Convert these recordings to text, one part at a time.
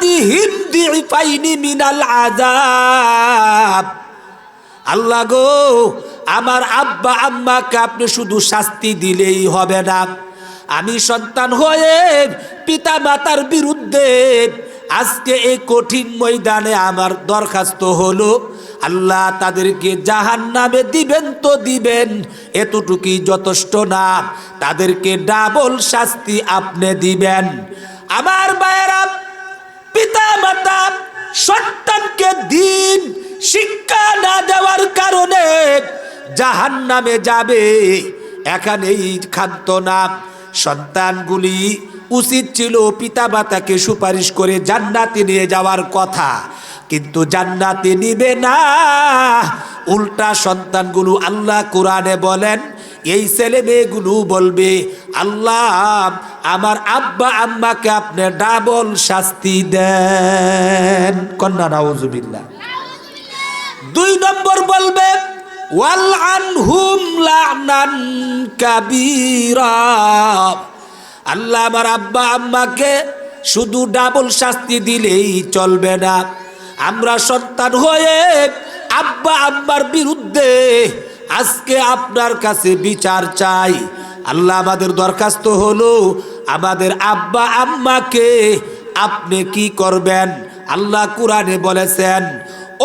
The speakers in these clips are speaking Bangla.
আতিহিম দিফাইনি মিনাল আযাব। আল্লাহ গো, আমার আব্বা আম্মাকে আপনি শুধু শাস্তি দিলেই হবে না। আমি সন্তান হয়ে পিতা মাতার বিরুদ্ধে আজকে এই কঠিন ময়দানে আমার দরখাস্ত হলো। আল্লাহ তাদেরকে জাহান নামে দিবেন তো দিবেন, এতটুকুই যথেষ্ট না। তাদেরকে ডাবল শাস্তি আপনি দিবেন। আমার বায়েরা পিতা মাতা সন্তানকে দিন শিক্ষা না দেওয়ার কারণে জাহান নামে যাবে। এখানেই খাদ্য না সন্তানগুলি উচিত ছিল পিতা মাতাকে সুপারিশ করে জান্নাতে নিয়ে যাওয়ার কথা, কিন্তু জান্নাতে নিবে না। উল্টা সন্তানগুলো আল্লাহ কোরআনে বলেন এই ছেলে মেয়েগুলো বলবে, আল্লাহ, আমার আব্বা আম্মাকে আপনি ডাবল শাস্তি দেন। কন্যা, নাউজুবিল্লাহ। দুই নম্বর বলবে, ওয়াল আনহুম লানান কাবীরা। আল্লাহ, আমার আব্বা আম্মাকে শুধু ডাবল শাস্তি দিলেই চলবে না। আমরা সন্তান হয়ে আব্বা আম্মার বিরুদ্ধে আজকে আপনার কাছে বিচার চাই। আল্লাহ আমাদের দরখাস্ত হলো, আমাদের আব্বা আম্মাকে আপনি কি করবেন? আল্লাহ কোরআনে বলেছেন,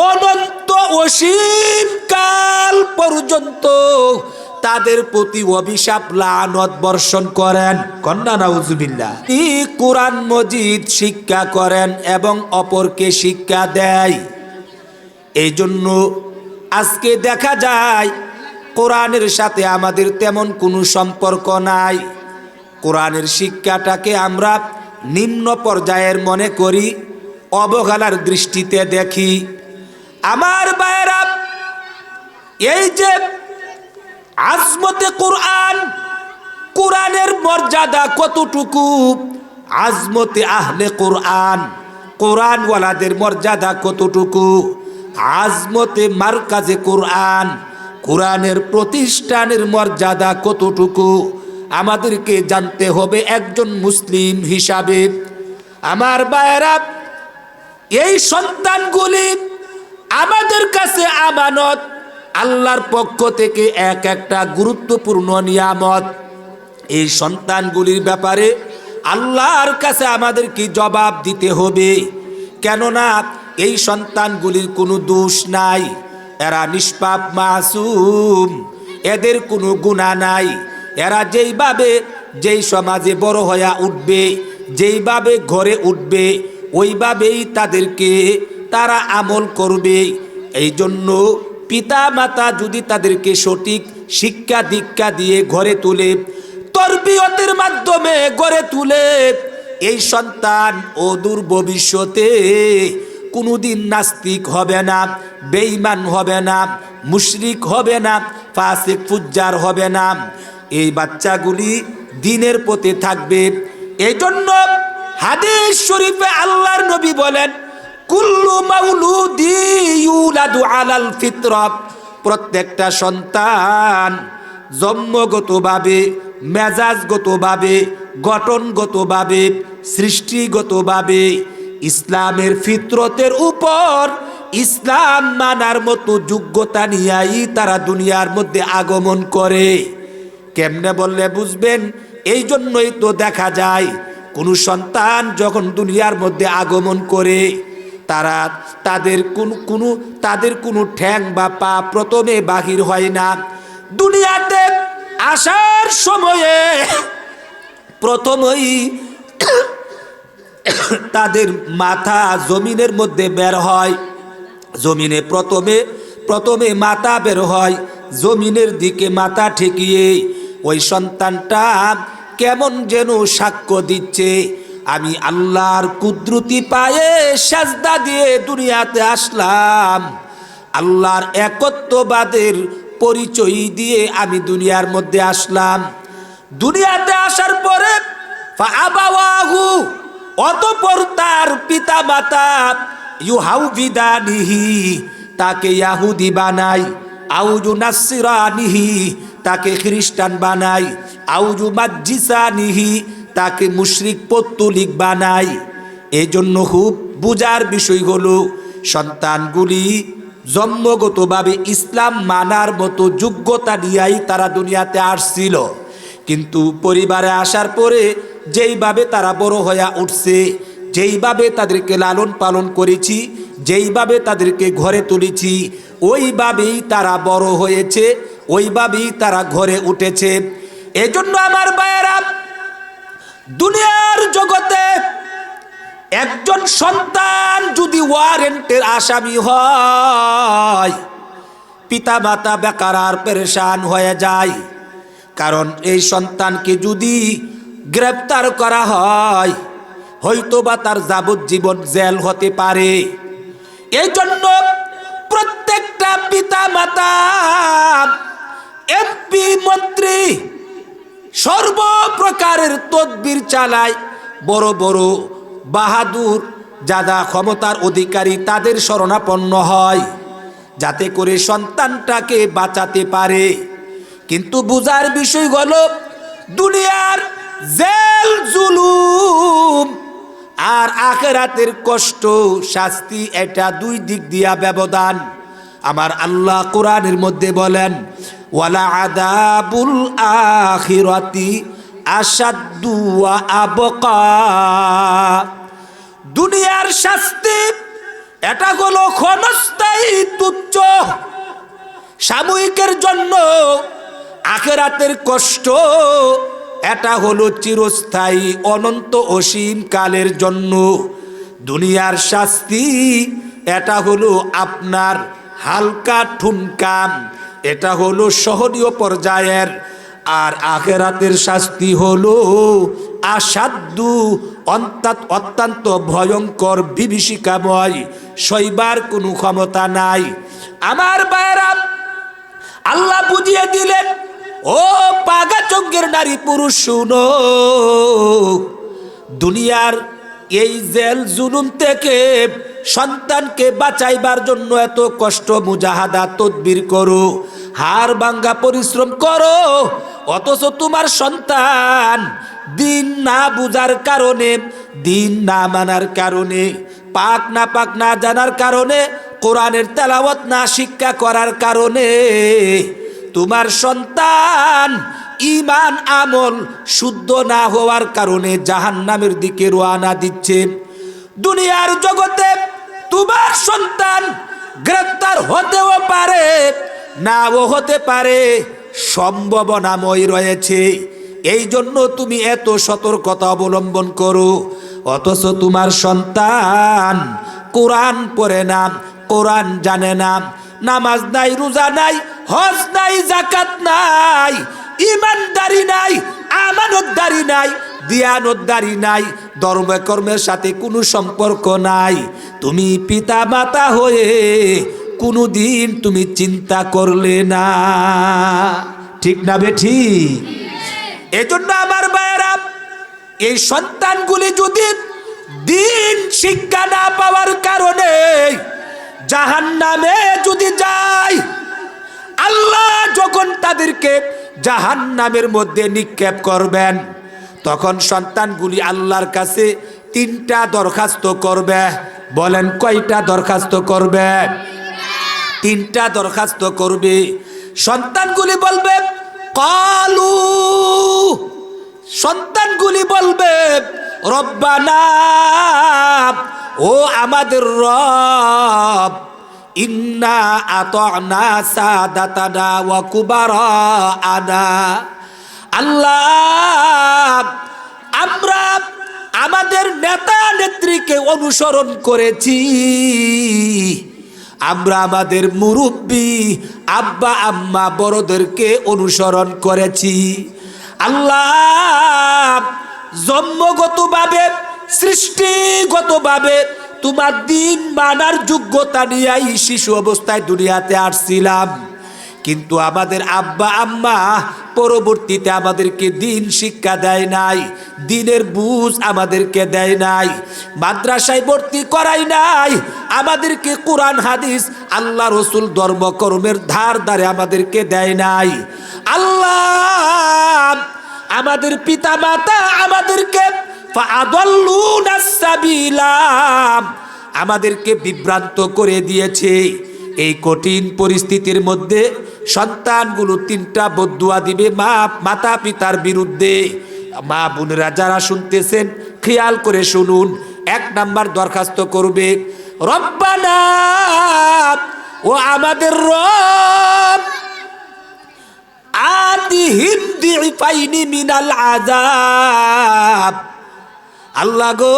অনন্ত অসীম কাল পর্যন্ত তাদের প্রতি অভিশাপ, লানত বর্ষণ করেন। কন্যা, নাউজুবিল্লাহ। ই কোরআন মজিদ শিক্ষা করেন এবং অপরকে শিক্ষা দেয়। এই জন্য আজকে দেখা যায় কোরআনের সাথে আমাদের তেমন কোনো সম্পর্ক নাই। কোরআনের শিক্ষাটাকে আমরা নিম্ন পর্যায়ের মনে করি, অবহেলার দৃষ্টিতে দেখি। আমার বায়রা এই যে আজমতে কোরআন, কোরআনের মর্যাদা কতটুকু? আজমতে আহলে কোরআন, কোরআনওয়ালাদের মর্যাদা কতটুকু? আজমতে মার্কাজে কোরআন কোরআনের প্রতিষ্ঠানের মর্যাদা কতটুকু? আমাদেরকে জানতে হবে একজন মুসলিম হিসাবে। আমার বায়রা এই সন্তানগুলি আমাদের কাছে আমানত, আল্লাহর পক্ষ থেকে এক একটা গুরুত্বপূর্ণ নিয়ামত। এই সন্তানগুলির ব্যাপারে আল্লাহর কাছে আমাদের কি জবাব দিতে হবে। কেননা এই সন্তানগুলির কোনো দোষ নাই। এরা নিষ্পাপ মাসুম, এদের কোনো গুণা নাই। এরা যেইভাবে যেই সমাজে বড় হয়ে উঠবে, যেইভাবে ঘরে উঠবে, ওইভাবেই তাদেরকে তারা আমল করবে। এই জন্য পিতা মাতা যদি তাদেরকে সঠিক শিক্ষা দীক্ষা দিয়ে ঘরে তুলে, তরবিয়তের মাধ্যমে গড়ে তুলে, এই সন্তান ও দূর ভবিষ্যতে কোনোদিন নাস্তিক হবে না, বেঈমান হবে না, মুশরিক হবে না, ফাসিক, ফুজ্জার হবে না। এই বাচ্চাগুলি দিনের পথে থাকবে। এই জন্য হাদিস শরীফে আল্লাহর নবী বলেন, কুল্লু মাউলুদি ইউলাদু আলাল ফিতরত প্রত্যেকটা সন্তান জন্মগতভাবে, মেজাজগতভাবে, গঠনগতভাবে, সৃষ্টিগতভাবে ইসলামের ফিতরতের উপর ইসলাম মানার মতো যোগ্যতা নিয়েই তারা দুনিয়ার মধ্যে আগমন করে। কেমনে বললে বুঝবেন? এই জন্যই তো দেখা যায়, কোনো সন্তান যখন দুনিয়ার মধ্যে আগমন করে, তারা তাদের কোন, কোনো, তাদের কোনো ঠ্যাং বা পা প্রথমে বাহির হয় না। দুনিয়াতে আসার সময়ে প্রথমেই তাদের মাথা জমিনের মধ্যে বের হয়। জমিনে প্রথমে প্রথমে মাথা বের হয়, জমিনের দিকে মাথা ঠেকিয়ে, ওই সন্তানটা কেমন যেন সাক্ষ্য দিচ্ছে। আমি আল্লাহর কুদরতি পায়ে সাজদা দিয়ে দুনিয়াতে আসলাম। আল্লাহর একত্ববাদের পরিচয় দিয়ে আমি দুনিয়ার মধ্যে আসলাম। দুনিয়াতে আসার পরে অতপর তার পিতা মাতা ইউহাউ বিদানিহি তাকে ইয়াহুদি বানাই আউজু নাসিরানিহি তাকে খ্রিস্টান বানাই আউজু মাজ্জিসানিহি, তাকে মুশরিক পত্তলিক বানাই। এই জন্য খুব বুজার বিষয় হলো, সন্তানগুলি জন্মগতভাবে ইসলাম মানার মতো যোগ্যতা নিয়েই তারা দুনিয়াতে আসছিল। কিন্তু পরিবারে আসার পরে যেইভাবে তারা বড় হয়ে উঠছে, যেইভাবে তাদেরকে লালন পালন করেছি, যেইভাবে তাদেরকে ঘরে তুলেছি, ওইভাবেই তারা বড় হয়েছে, ওইভাবেই তারা ঘরে উঠেছে। এজন্য আমার বায়েরা দুনিয়ার জগতে একজন সন্তান যদি ওয়ারেন্টের আসামি হয় পিতা মাতা বেকার আর পেরেশান হয়ে যায়। কারণ এই সন্তানকে যদি গ্রেপ্তার করা হয়। হয়তো বা তার যাবজ্জীবন জেল হতে পারে। এই জন্য প্রত্যেকটা পিতা মাতা এমপি মন্ত্রী সর্বপ্রকারের তদবির চালায়। বড় বড় বাহাদুর, যাদা ক্ষমতার অধিকারী তাদের শরণাপন্ন হয়, যাতে করে সন্তানটাকে বাঁচাতে পারে। কিন্তু বুজার বিষয় হলো, দুনিয়ার জেল, জুলুম আর আখেরাতের কষ্ট, শাস্তি, এটা দুই দিক দিয়া ব্যবধান। আমার আল্লাহ কোরআনের মধ্যে বলেন, ওয়ালা আদাবুল আখিরাতি আসাদু আবকা। দুনিয়ার শাস্তি, এটা হলো ক্ষণস্থায়ী তুচ্ছ। সাময়িকের জন্য আখেরাতের কষ্ট এটা হলো চিরস্থায়ী, অনন্ত অসীম কালের জন্য। দুনিয়ার শাস্তি, এটা হলো আপনার হালকা ঠুনকাম এটা হলো শহরীয় পর্যায়ের। আর আখেরাতের শাস্তি হলো আসাধ্য অন্তাত অত্যন্ত ভয়ঙ্কর, বিভীষিকাময়, সইবার কোনো ক্ষমতা নাই। আমার বায়রা আল্লাহ বুঝিয়ে দিলেন ও পাগা চঙ্গের নারী পুরুষ, শুনো। দুনিয়ার এই জেল জুলুম থেকে সন্তানকে বাঁচাইবার জন্য এত কষ্ট, মুজাহাদা, তদবির করো হার ভাঙ্গা পরিশ্রম করো, অথচ তোমার সন্তান দিন না বুঝার কারণে, দিন না মানার কারণে, পাক না পাক না জানার কারণে, কোরআনের তেলাওয়াত না শিক্ষা করার কারণে তোমার সন্তান ইমান আমল শুদ্ধ না হওয়ার কারণে জাহান নামের দিকে রোয়ানা দিচ্ছে। দুনিয়ার জগতে তোমার সন্তান গ্রেপ্তার হতেও পারে, নাও হতে পারে, সম্ভাবনাময় রয়েছে। এই জন্য তুমি এত সতর্কতা অবলম্বন করো, অথচ তোমার সন্তান কোরআন পড়ে না, কোরআন জানে না নামাজ নাই, রোজা নাই, হজ নাই জাকাত নাই ইমানদারি নাই, আমানতদারি নাই, দিয়ানতদারি নাই, ধর্ম কর্মের সাথে কোনো সম্পর্ক নাই। তুমি পিতা মাতা হয়ে কোনো দিন তুমি চিন্তা করলে না। ঠিক না বে ঠিক? এজন্য আমার বায়রা এই সন্তানগুলি যদি দিন শিক্ষা না পাওয়ার কারণে জাহান নামে যদি যায় আল্লাহ যখন তাদেরকে জাহান নামের মধ্যে নিক্ষেপ করবেন, তখন সন্তানগুলি আল্লাহর কাছে তিনটা দরখাস্ত করবে। বলেন, কয়টা দরখাস্ত করবে? তিনটা দরখাস্ত করবে। সন্তানগুলি বলবে, কালু। সন্তানগুলি বলবে, রব্বানা। ও আমাদের রব, ইন্না আতনা সাদাতানা ওয়া কুবারা আনা আল্লাহ, আমরা আমাদের নেতা নেত্রীকে অনুসরণ করেছি। আমরা আমাদের মুরব্বী আব্বা আম্মা বড়দেরকে অনুসরণ করেছি। আল্লাহ, জন্মগতভাবে সৃষ্টিগতভাবে তোমার দিন মানার যোগ্যতা নিয়েই শিশু অবস্থায় দুনিয়াতে আসছিলাম। কিন্তু আমাদের আব্বা, আম্মা পরবর্তীতে আমাদেরকে দিন শিক্ষা দেয় নাই, দিনের বুঝ আমাদেরকে দেয় নাই, মাদ্রাসায় ভর্তি করাই নাই, আমাদেরকে কোরআন, হাদিস, আল্লাহ রসুল ধর্মকর্মের ধার ধারে আমাদেরকে দেয় নাই। আল্লাহ, আমাদের পিতা মাতা আমাদেরকে আমাদেরকে বিভ্রান্ত করে দিয়েছে। এই কঠিন পরিস্থিতির মধ্যে সন্তানগুলো তিনটা বদুয়া দিবে মা, মাতা পিতার বিরুদ্ধে। মা বোনেরা যারা শুনতেছেন, খেয়াল করে শুনুন। এক নাম্বার দরখাস্ত করবে, রব্বানা ও আমাদের রব, আতিহিম দিফাইনি মিনাল আযাব। আল্লাহ গো,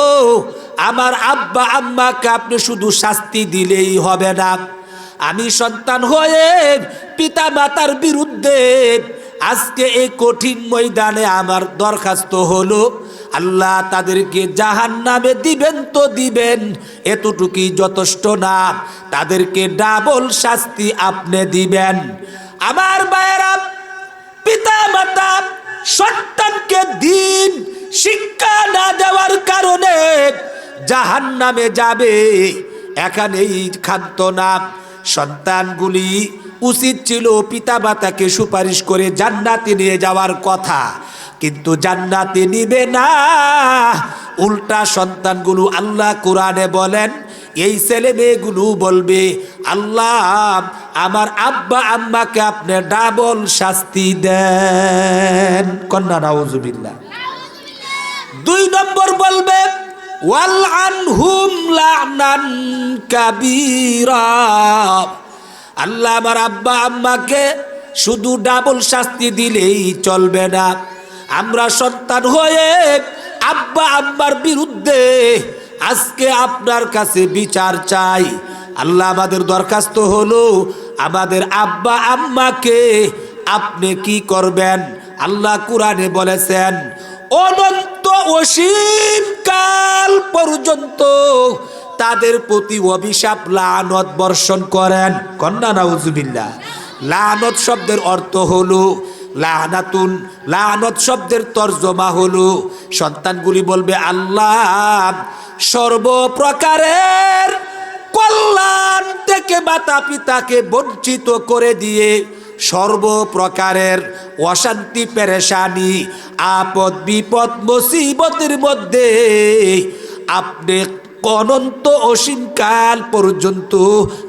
আমার আব্বা আম্মাকে আপনি শুধু শাস্তি দিলেই হবে না। আমি সন্তান হয়ে পিতা মাতার বিরুদ্ধে আজকে এই কঠিন ময়দানে আমার দরখাস্ত হলো। আল্লাহ তাদেরকে জাহান নামে দিবেন তো দিবেন, এতটুকুই যথেষ্ট না। তাদেরকে ডাবল শাস্তি আপনি দিবেন। আমার বায়েরা পিতা মাতা সন্তানকে দিন শিক্ষা না দেওয়ার কারণে জাহান নামে যাবে। এখানেই খাদ্য না। সন্তানগুলি উচিত ছিল পিতা মাতাকে সুপারিশ করে জান্নাতে নিয়ে যাওয়ার কথা। কিন্তু জান্নাতে নিবে না। উল্টা সন্তানগুলো আল্লাহ কোরআনে বলেন, এই ছেলে মেয়েগুলো বলবে, আল্লাহ, আমার আব্বা আম্মাকে আপনি ডাবল শাস্তি দেন কন্যা, নাউজুবিল্লাহ। দুই নম্বর বলবে, ওয়াল আনহুম লানান কাবীরা। আল্লাহ আমার আব্বা আম্মাকে শুধু ডাবল শাস্তি দিলেই চলবে না। আমরা সন্তান হয়ে আব্বা আম্মার বিরুদ্ধে আজকে আপনার কাছে বিচার চাই। আল্লাহ আমাদের দরখাস্ত হলো, আমাদের আব্বা আম্মাকে আপনি কি করবেন? আল্লাহ কোরআনে বলেছেন অনন্ত অসীম কাল পর্যন্ত তাদের প্রতি অভিশাপ, লানত বর্ষণ করেন। কন্যা, নাউজুবিল্লাহ। লানত শব্দের অর্থ হলো লানাতুন, লানত শব্দের তর্জমা হলো সন্তানগুলি বলবে, আল্লাহ, সর্বপ্রকারের কল্যাণ থেকে মাতা পিতাকে বঞ্চিত করে দিয়ে সর্বপ্রকারের অশান্তি, পেরেশানি, আপদ, বিপদ, মুসিবতের মধ্যে আপনি অনন্ত অসীমকাল পর্যন্ত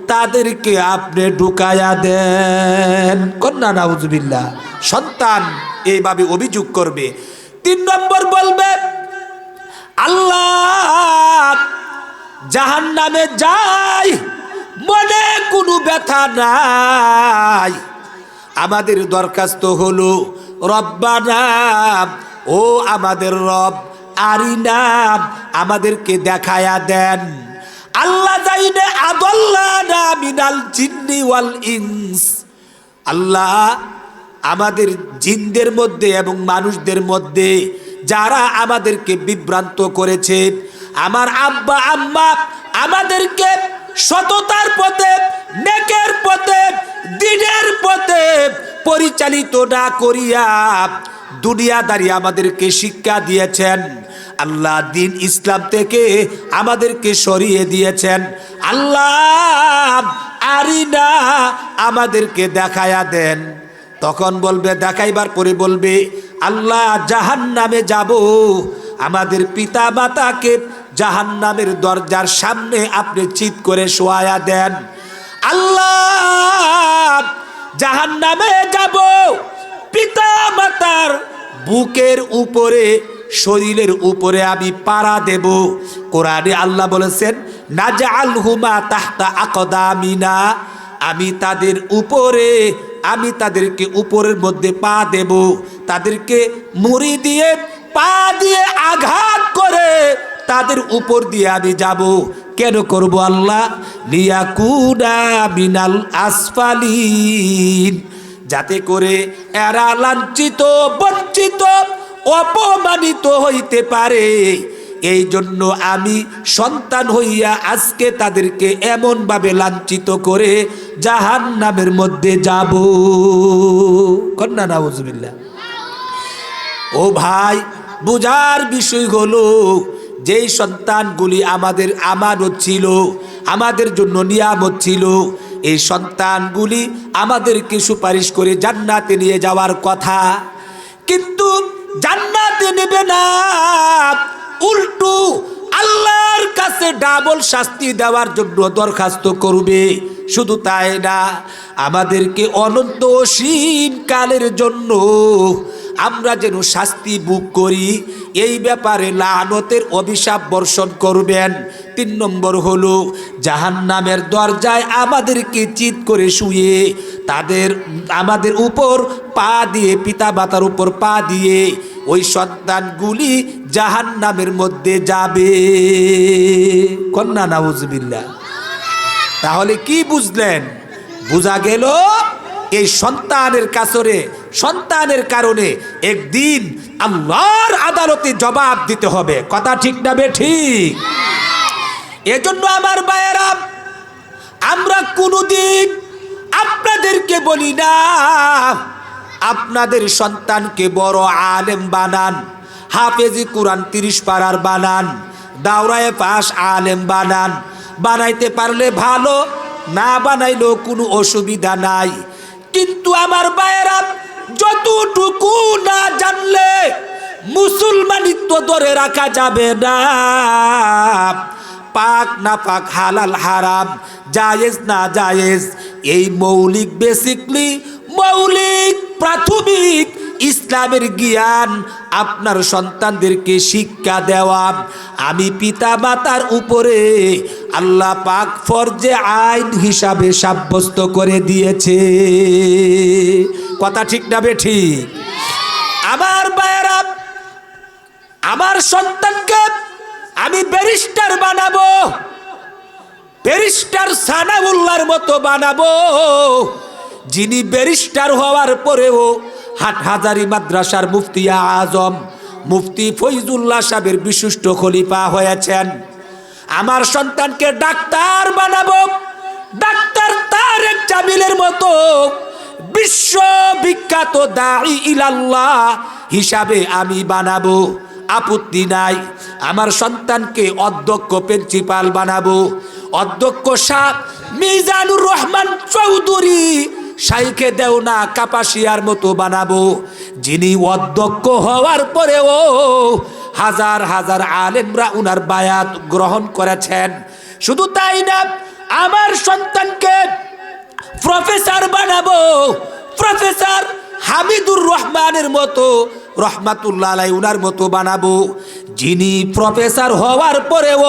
তাদেরকে আপনি ঢুকায়া দেন। কন্যা নাউজবিল্লা সন্তান এইভাবে অভিযোগ করবে। তিন নম্বর বলবে, আল্লাহ জাহান নামে যাই, মনে কোনো ব্যথা নাই। আমাদের দরখাস্ত হলো, রব্বানা, ও আমাদের রব আরিনাম আমাদেরকে দেখায়া দেন। আল্লাহ যাইনে আদল্লা মিনাল জিন্নি ওয়াল আল্লাহ আমাদের জিনদের মধ্যে এবং মানুষদের মধ্যে যারা আমাদেরকে বিভ্রান্ত করেছে, আমার আব্বা, আম্মা, আমাদেরকে সততার পথে, নেকের পথে, দিনের পথে পরিচালিত না করিয়া দুনিয়াদারি আমাদেরকে শিক্ষা দিয়েছেন। আল্লাহ দিন ইসলাম থেকে আমাদেরকে সরিয়ে দিয়েছেন। আল্লাহ আরিনা আমাদেরকে দেখায়া দেন। তখন বলবে, দেখাইবার পরে বলবে, আল্লাহ জাহান নামে যাব, আমাদের পিতা মাতাকে জাহান নামের দরজার সামনে আপনি চিত করে শোয়া দেন। আল্লাহ জাহান নামে যাব। পিতা মাতার বুকের উপরে, শরীরের উপরে আমি পাড়া দেব। কোরআনে আল্লাহ বলেছেন নাজাল হুমা তাহতা আকদামিনা। আমি তাদের উপরে, আমি তাদেরকে উপরের মধ্যে পা দেব। তাদেরকে মুড়ি দিয়ে, পা দিয়ে আঘাত করে তাদের উপর দিয়ে আমি যাব। কেন করব আল্লাহ? লিয়াকুনা মিনাল আসফালিন। যাতে করে এরা লাঞ্ছিত, বঞ্চিত, অপমানিত হইতে পারে। এই জন্য আমি সন্তান হইয়া আজকে তাদেরকে এমনভাবে লাঞ্ছিত করে জাহান নামের মধ্যে যাব। কন্যা, নাউজুবিল্লাহ। ও ভাই, বুঝার বিষয় হলো যেই সন্তানগুলি আমাদের আমানত ছিল, আমাদের জন্য নিয়ামত ছিল, এই সন্তানগুলি আমাদেরকে সুপারিশ করে জান্নাতে নিয়ে যাওয়ার কথা। কিন্তু জান্নাতে নেবে না। উল্টু আল্লাহর কাছে ডাবল শাস্তি দেওয়ার জন্য দরখাস্ত করবে। শুধু তাই না, আমাদেরকে অনন্ত কালের জন্য আমরা যেন শাস্তি বুক করি, এই ব্যাপারে লানতের অভিশাপ বর্ষণ করবেন। তিন নম্বর হলো, জাহান্নামের দরজায় আমাদেরকে চিত করে শুয়ে, তাদের, আমাদের উপর পা দিয়ে পিতা মাতার উপর পা দিয়ে, ওই সন্তানগুলি জাহান্নামের মধ্যে যাবে। কন্যা নাউজবিল্লা তাহলে কি বুঝলেন? বোঝা গেল? এই সন্তানের কাছরে, সন্তানের কারণে একদিন আল্লাহর আদালতে জবাব দিতে হবে। কথা ঠিক না বে ঠিক? এজন্য আমার বায়েরা আমরা কোনোদিন আপনাদেরকে বলি না, আপনাদের সন্তানকে বড় আলেম বানান, হাফেজি কোরআন তিরিশ পাড়ার বানান, দাওরায় পাশ আলেম বানান, বানাইতে পারলে ভালো, না বানাইলেও কোনো অসুবিধা নাই। কিন্তু আমার বায়েরা যতটুকু না জানলে মুসলমানিত্ব ধরে রাখা যাবে না। পাক না পাক, হালাল, হারাম, জায়েজ না জায়েজ, এই মৌলিক বেসিকলি মৌলিক, প্রাথমিক ইসলামের জ্ঞান আপনার সন্তানদেরকে শিক্ষা দেওয়া। আমি পিতা মাতার উপরে আল্লাহ পাক ফরজে আইন হিসাবে সাব্যস্ত করে দিয়েছে। কথা ঠিক না বে ঠিক? আমার বায়েরা আমার সন্তানকে আমি ব্যারিস্টার বানাবো। ব্যারিস্টার সানাউল্লাহর মতো বানাবো। যিনি ব্যারিস্টার হওয়ার পরেও হাটহাজারি মাদ্রাসার মুফতি আজম, মুফতি ফৈজুল্লাহ সাহেবের বিশিষ্ট খলিফা হয়েছেন। আমার সন্তানকে ডাক্তার বানাবো। ডাক্তার তারেক জামিলের মতো বিশ্ববিখ্যাত দাই ইলাল্লাহ হিসাবে আমি বানাবো। আপত্তি নাই। আমার সন্তানকে অধ্যক্ষ প্রিন্সিপাল বানাবো। অধ্যক্ষ শাহ মিজানুর রহমান চৌধুরী সাইকে দেও না কাপাসিয়ার মতো বানাবো। যিনি অধ্যক্ষ হওয়ার পরেও হাজার হাজার আলেমরা উনার বায়াত গ্রহণ করেছেন। শুধু তাই না, আমার সন্তানকে প্রফেসর বানাবো। প্রফেসর হামিদুর রহমানের মতো, রহমাতুল্লাহ উনার মতো বানাবো। যিনি প্রফেসর হওয়ার পরেও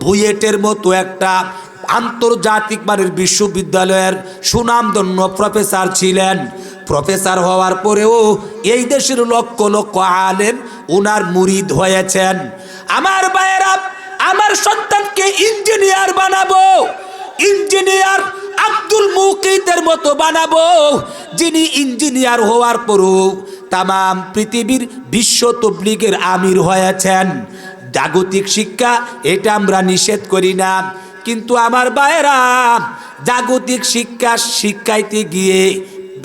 বুয়েটের মতো একটা আন্তর্জাতিক মানের বিশ্ববিদ্যালয়ের সুনামধন্য প্রফেসর ছিলেন। প্রফেসর হওয়ার পরেও এই দেশের লক্ষ লক্ষ আলেম উনার মুরিদ হয়েছেন। আমার বায়েরা আমার সন্তানকে ইঞ্জিনিয়ার বানাবো। ইঞ্জিনিয়ার আব্দুল মুকিতের মতো বানাবো, যিনি ইঞ্জিনিয়ার হওয়ার পরও তাম পৃথিবীর বিশ্ব তবলিগের আমির হয়েছেন। জাগতিক শিক্ষা, এটা আমরা নিষেধ করি না। কিন্তু আমার বায়েরা জাগতিক শিক্ষা শিক্ষাইতে গিয়ে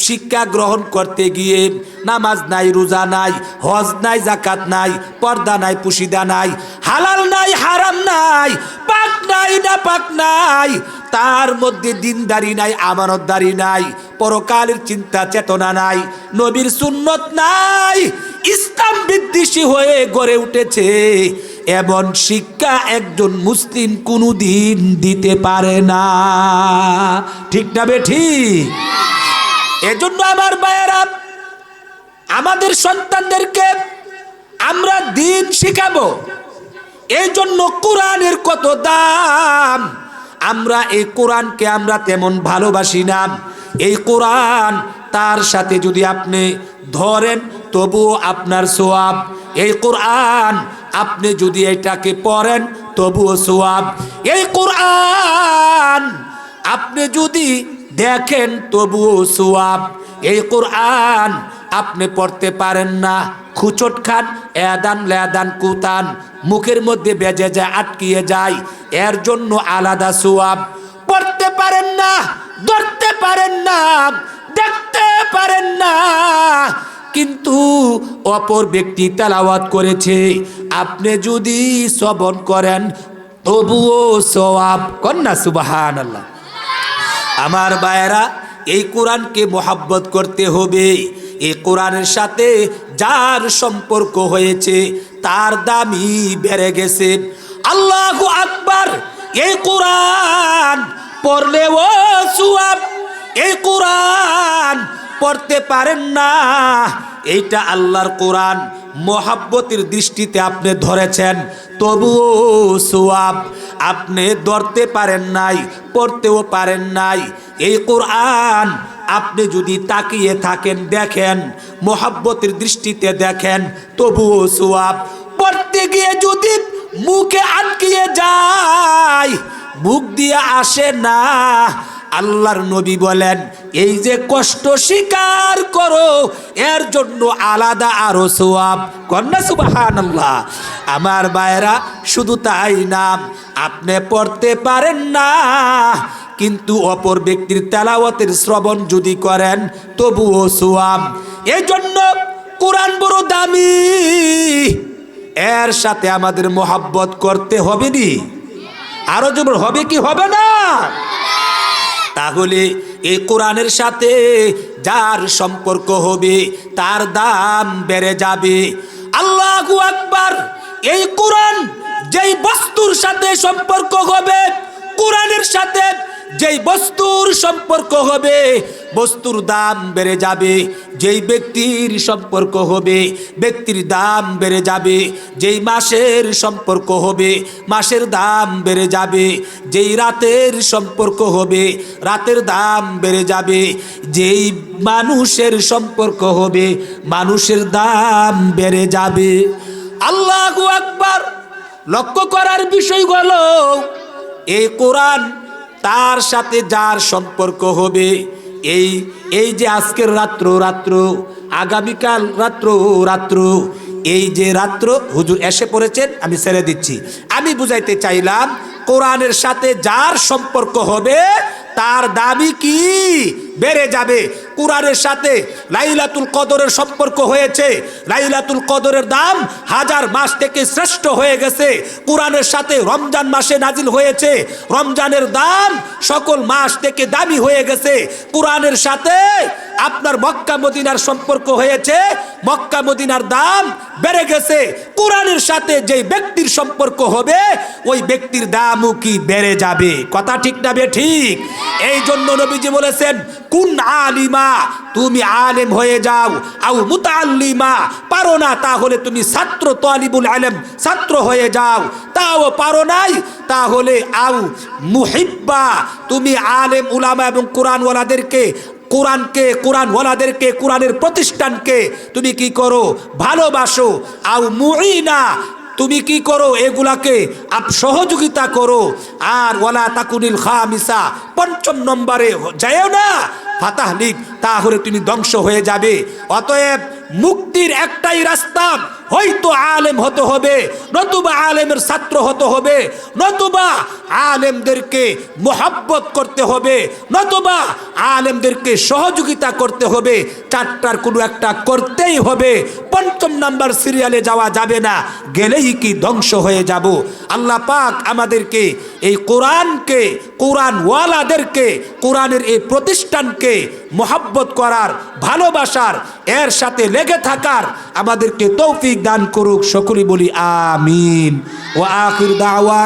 শিক্ষা গ্রহণ করতে গিয়ে নামাজ নাই, রোজা নাই, হজ নাই জাকাত নাই, পর্দা নাই, পুশিদা নাই, হালাল নাই, হারাম নাই, পাক নাই না পাক নাই, তার মধ্যে দিনদারি নাই, আমানতদারি নাই, পরকালের চিন্তা চেতনা নাই, নবীর সুন্নত নাই, ইসলাম বিদ্বেষী হয়ে গড়ে উঠেছে। এমন শিক্ষা একজন মুসলিম কোনোদিন দিতে পারে না। ঠিক না বে ঠিক? এজন্য আমার বায়েরা আমাদের সন্তানদেরকে আমরা দিন শিখাবো। এই জন্য কোরআনের কত দাম। আমরা এই কোরআনকে আমরা তেমন ভালোবাসি না। এই কোরআন তার সাথে যদি আপনি ধরেন, তবুও আপনার সোয়াব। এই কোরআন আপনি যদি এটাকে পড়েন, তবুও সোয়াব। এই কোরআন আপনি যদি দেখেন তবুও সোয়াব, এই কোরআন আপনি পড়তে পারেন না। খুচট খান, এদান, লেদান, কুতান, মুখের মধ্যে বেজে যায়, আটকিয়ে যায়। এর জন্য আলাদা সোয়াব। পড়তে পারেন না, ধরতে পারেন না, দেখতে পারেন না। কিন্তু অপর ব্যক্তি তেলাওয়াত করেছে, আপনি যদি শ্রবণ করেন, তবুও সোয়াব। কন্যা সুবাহান আল্লাহ আমার বায়রা এই কোরআনকে মোহাব্বত করতে হবে। এই কোরআনের সাথে যার সম্পর্ক হয়েছে, তার দামই বেড়ে গেছে। আল্লাহ আকবার, এই কোরআন পড়লে ও সুয়াব, এই কোরআন পড়তে পারেন না। এইটা আল্লাহর কোরআন। মহাব্বতের দৃষ্টিতে আপনি ধরেছেন। তবুও সোয়াব আপনি ধরতে পারেন নাই, পড়তেও পারেন নাই। এই কোরআন আপনি যদি তাকিয়ে থাকেন, দেখেন, মহাব্বতের দৃষ্টিতে দেখেন, তবুও সোয়াব। পড়তে গিয়ে যদি মুখে আটকিয়ে যায়, মুখ দিয়ে আসে না আল্লাহর নবী বলেন, এই যে কষ্ট স্বীকার করো, এর জন্য আলাদা আরও সোয়াব কন্যা সুবাহান আল্লাহ আমার বায়রা শুধু তাই না, আপনি পড়তে পারেন না, কিন্তু অপর ব্যক্তির তেলাওয়াতের শ্রবণ যদি করেন, তবুও সোয়াব এই জন্য কোরআন বড় দামি। এর সাথে আমাদের মোহাব্বত করতে হবে নি। আরও যেমন হবে কি? হবে না? তাহলে এই কোরআনের সাথে যার সম্পর্ক হবে, তার দাম বেড়ে যাবে। আল্লাহু আকবার, এই কোরআন যেই বস্তুর সাথে সম্পর্ক হবে, কোরআনের সাথে যেই বস্তুর সম্পর্ক হবে, বস্তুর দাম বেড়ে যাবে। যেই ব্যক্তির সম্পর্ক হবে, ব্যক্তির দাম বেড়ে যাবে। যেই মাসের সম্পর্ক হবে, মাসের দাম বেড়ে যাবে। যেই রাতের সম্পর্ক হবে, রাতের দাম বেড়ে যাবে। যেই মানুষের সম্পর্ক হবে, মানুষের দাম বেড়ে যাবে। আল্লাহু আকবার। লক্ষ্য করার বিষয়গুলো এই কোরআন তার সাথে যার সম্পর্ক হবে, এই এই যে আজকের রাত্র রাত্র, আগামীকাল রাত্র রাত্র, এই যে রাত্র, হুজুর এসে পড়েছেন, আমি ছেড়ে দিচ্ছি। আমি বুঝাইতে চাইলাম, কোরআনের সাথে যার সম্পর্ক হবে, তার দাবি কি? বেড়ে যাবে। কোরআনের সাথে লাইলাতুল কদরের সম্পর্ক হয়েছে। লাইলাতুল কদরের দাম হাজার মাস থেকে শ্রেষ্ঠ হয়ে গেছে। কোরআনের সাথে রমজান মাসে নাজিল হয়েছে। রমজানের দাম সকল মাস থেকে দামি হয়ে গেছে। কোরআনের সাথে আপনার মক্কা মদিনার সম্পর্ক হয়েছে। মক্কা মদিনার দাম বেড়ে গেছে। কোরআনের সাথে যে ব্যক্তির সম্পর্ক হবে, ওই ব্যক্তির দামও কি বেড়ে যাবে? কথা ঠিক না বে ঠিক? এই জন্য নবীজি বলেছেন কুন আলিমা? তুমি আলেম হয়ে যাও। আউ মুতাল্লিমা পারো না তাহলে তুমি ছাত্র তালিবুল আলেম, ছাত্র হয়ে যাও। তাও পারো নাই? তাহলে আউ মুহিব্বা। তুমি আলেম, উলামা এবং কোরআনওয়ালাদেরকে, কোরআনকে, কোরআনওয়ালাদেরকে, কোরআনের প্রতিষ্ঠানকে তুমি কি করো? ভালোবাসো। আউ মুইনা তুমি কি করো? এগুলাকে আপ সহযোগিতা করো। আর ওয়ালা তাকুনিল খামিসা, পঞ্চম নম্বরে যায়ও না। ফাতাহলিক, তাহলে তুমি ধ্বংস হয়ে যাবে। অতএব মুক্তির একটাই রাস্তা হয়তো আলেম হতে হবে, নতুবা আলেমের ছাত্র হতে হবে, নতুবা আলেমদেরকে মোহাব্বত করতে হবে, নতুবা আলেমদেরকে সহযোগিতা করতে হবে, চারটার কোনো একটা করতেই হবে, পঞ্চম নাম্বার সিরিয়ালে যাওয়া যাবে না, গেলেই কি ধ্বংস হয়ে যাব? আল্লাহ পাক আমাদেরকে এই কোরআনকে, কোরআনওয়ালাদেরকে, কোরআনের এই প্রতিষ্ঠানকে মোহাব্বত করার, ভালোবাসার, এর সাথে লেগে থাকার আমাদেরকে তৌফিক দান করুক সকলে বলি আমিন। ও আখির দাওয়ান